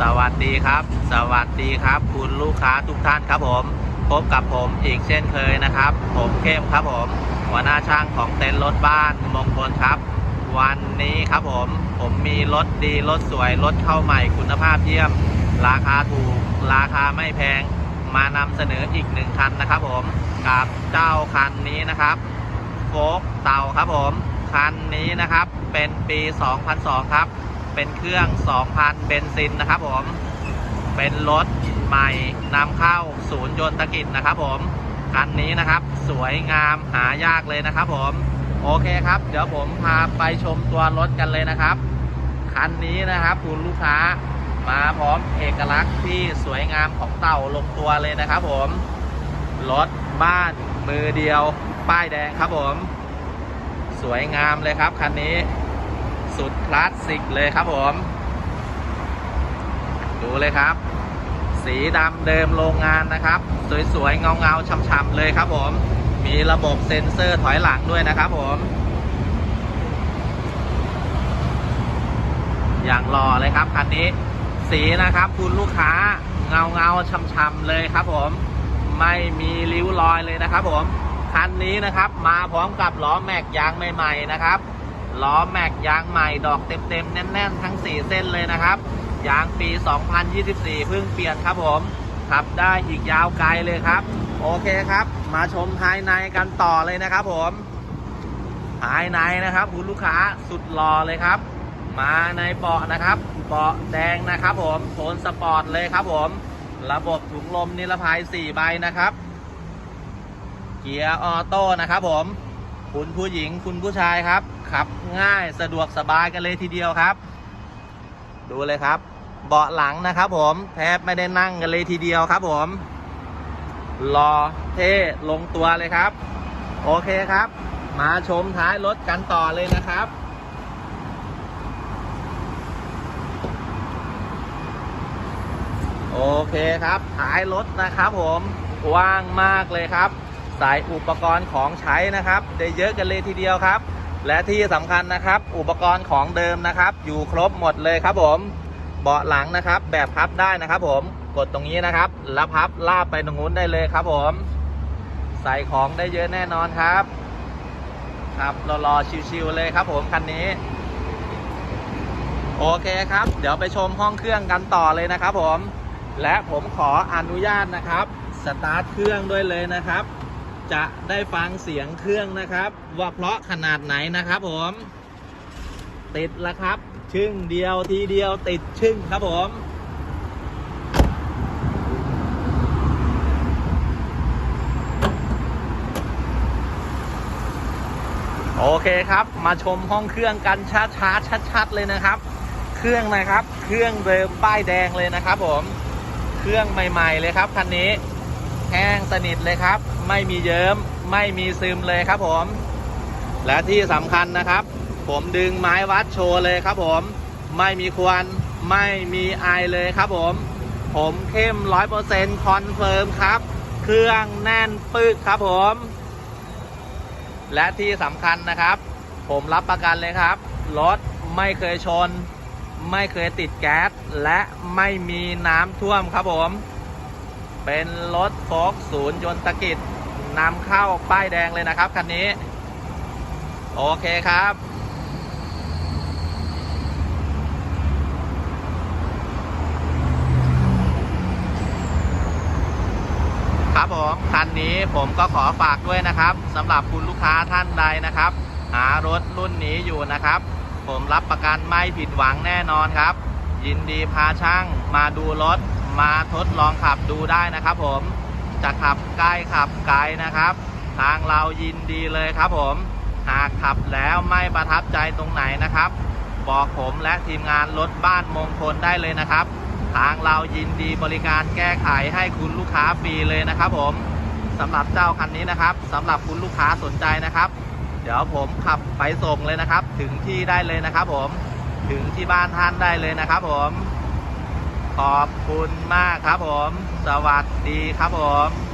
สวัสดีครับ สวัสดีครับ คุณลูกค้าทุกท่านครับผม พบกับผมอีกเช่นเคยนะครับ ผมเข้มครับผม หัวหน้าช่างของเต็นท์รถบ้านมงคลครับ วันนี้ครับผม ผมมีรถดีรถสวยรถเข้าใหม่คุณภาพเยี่ยม ราคาถูก ราคาไม่แพง มานำเสนออีกหนึ่งคันนะครับผม กับเจ้าคันนี้นะครับโฟกเต่าครับผม คันนี้นะครับเป็นปี 2002 ครับ เป็นเครื่อง 2,000 เบนซินนะครับผม เป็นรถใหม่นำเข้าศูนย์ยนตกิจนะครับผมคันนี้นะครับ สวยงามหายากเลยนะครับผม โอเคครับ เดี๋ยวผมพาไปชมตัวรถกันเลยนะครับ คันนี้นะครับคุณลูกค้ามาพร้อมเอกลักษณ์ที่สวยงามของเต่าลงตัวเลยนะครับผม รถบ้านมือเดียว ป้ายแดงครับผม สวยงามเลยครับคันนี้ สุดคลาสสิกเลยครับผม ดูเลยครับ สีดำเดิมโรงงานนะครับ สวยๆ เงาๆช่ำๆเลยครับผม มีระบบเซ็นเซอร์ถอยหลังด้วยนะครับผม อย่างหล่อเลยครับคันนี้ สีนะครับคุณลูกค้าเงาเงาๆช่ำๆเลยครับผม ไม่มีริ้วรอยเลยนะครับผม คันนี้นะครับมาพร้อมกับล้อแม็กยางใหม่ ๆ นะครับ ล้อแม็กยางใหม่ดอกเต็มๆ แน่น ๆ ทั้ง 4 เส้นเลยนะครับ ยางปี 2024 เพิ่งเปลี่ยนครับผมขับได้อีกยาวไกลเลยครับ โอเคครับ มาชมภายในกันต่อเลยนะครับผม ภายในนะครับคุณลูกค้าสุดหล่อเลยครับ มาในเบาะนะครับเบาะแดงนะครับผมโทนสปอร์ตเลยครับผม ระบบถุงลมนิรภัย 4 ใบนะครับ เกียร์ออโต้นะครับผม คุณผู้หญิงคุณผู้ชายครับ ขับง่ายสะดวกสบายกันเลยทีเดียวครับ ดูเลยครับ เบาะหลังนะครับผมแทบไม่ได้นั่งกันเลยทีเดียวครับผมรอเท่ลงตัวเลยครับ โอเคครับ มาชมท้ายรถกันต่อเลยนะครับโอเคครับท้ายรถนะครับผมกว้างมากเลยครับ ใส่อุปกรณ์ของใช้นะครับ ได้เยอะกันเลยทีเดียวครับ และที่สำคัญนะครับ อุปกรณ์ของเดิมนะครับ อยู่ครบหมดเลยครับผม เบาะหลังนะครับ แบบพับได้นะครับ ผมกดตรงนี้นะครับ แล้วพับลาบไปตรงนู้นได้เลยครับ ผม ใส่ของได้เยอะแน่นอนครับ ครับรอๆชิวๆเลยครับ ผมคันนี้ โอเคครับ เดี๋ยวไปชมห้องเครื่องกันต่อเลยนะครับ ผม และผมขออนุญาตนะครับสตาร์ทเครื่องด้วยเลยนะครับ จะได้ฟังเสียงเครื่องนะครับ ว่าเพราะขนาดไหนนะครับผม ติดแล้วครับ ชึ่งเดียวทีเดียวติดชึ่งครับผมโอเคครับ มาชมห้องเครื่องกันช้าๆชัดๆเลยนะครับ เครื่องนะครับ เครื่องเดิมป้ายแดงเลยนะครับผม เครื่องใหม่ ๆ เลยครับคันนี้ แห้งสนิทเลยครับ ไม่มีเยิ้มไม่มีซึมเลยครับผม และที่สำคัญนะครับ ผมดึงไม้วัดโชว์เลยครับผม ไม่มีควันไม่มีไอเลยครับผม ผมเข้มร้อยเปอร์เซ็นต์คอนเฟิร์มครับ เครื่องแน่นปึกครับผม และที่สำคัญนะครับ ผมรับประกันเลยครับ รถไม่เคยชน ไม่เคยติดแก๊ส และไม่มีน้ำท่วมครับผม เป็นรถโฟกศูนย์ยนตกิจนำเข้าป้ายแดงเลยนะครับคันนี้ โอเคครับ ครับผมคันนี้ผมก็ขอฝากด้วยนะครับสำหรับคุณลูกค้าท่านใดนะครับ หารถรุ่นนี้อยู่นะครับ ผมรับประกันไม่ผิดหวังแน่นอนครับ ยินดีพาช่างมาดูรถ มาทดลองขับดูได้นะครับผมจะขับใกล้ขับไกลนะครับ ทางเรายินดีเลยครับผม หากขับแล้วไม่ประทับใจตรงไหนนะครับ บอกผมและทีมงานรถบ้านมงคลได้เลยนะครับ ทางเรายินดีบริการแก้ไขให้คุณลูกค้าฟรีเลยนะครับผมสำหรับเจ้าคันนี้นะครับสำหรับคุณลูกค้าสนใจนะครับ เดี๋ยวผมขับไปส่งเลยนะครับ ถึงที่ได้เลยนะครับผมถึงที่บ้านท่านได้เลยนะครับผม ขอบคุณมากครับผม สวัสดีครับผม